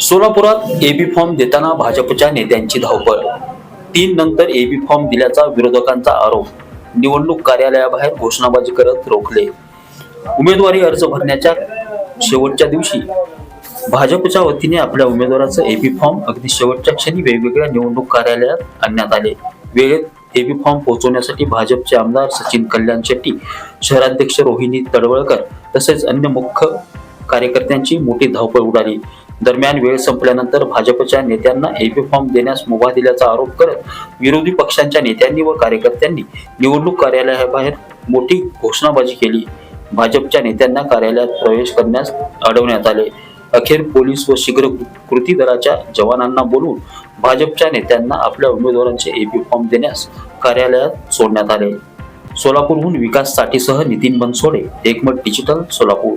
सोलापुरात AB form देताना भाजपच्या नेत्यांची धावपळ. तीन नंतर एबी फॉर्म दिल्याचा विरोधकांचा आरोप. निवडणूक कार्यालयाबाहेर घोषणाबाजी करत रोखले. उमेदवारी अर्ज भरण्याच्या शेवटच्या दिवशी भाजपच्या वतीने आपल्या उमेदवाराचं एबी फॉर्म अगदी शेवटच्या क्षणी वेगवेगळ्या निवडणूक कार्यालयात आणण्यात आले. वेळेत एबी फॉर्म पोहोचवण्यासाठी भाजपचे आमदार सचिन कल्याण शेट्टी शहराध्यक्ष रोहिणी तडवळकर तसेच अन्य मुख्य कार्यकर्त्यांची मोठी धावपळ उडाली. दरम्यान वेळ संपल्यानंतर भाजपच्या नेत्यांना एबी फॉर्म देण्यास मुभा दिल्याचा आरोप करत विरोधी पक्षांच्या नेत्यांनी व कार्यकर्त्यांनी निवडणूक कार्यालयाबाहेर मोठी घोषणाबाजी केली. भाजपच्या नेत्यांना कार्यालयात प्रवेश करण्यास अडवण्यात आले. अखेर पोलीस व शीघ्र कृती दलाच्या जवानांना बोलवून भाजपच्या नेत्यांना आपल्या उमेदवारांचे एबी फॉर्म देण्यास कार्यालयात सोडण्यात आले. सोलापूरहून विकास साठीसह Nitin Bansode Ekmat digital Solapur.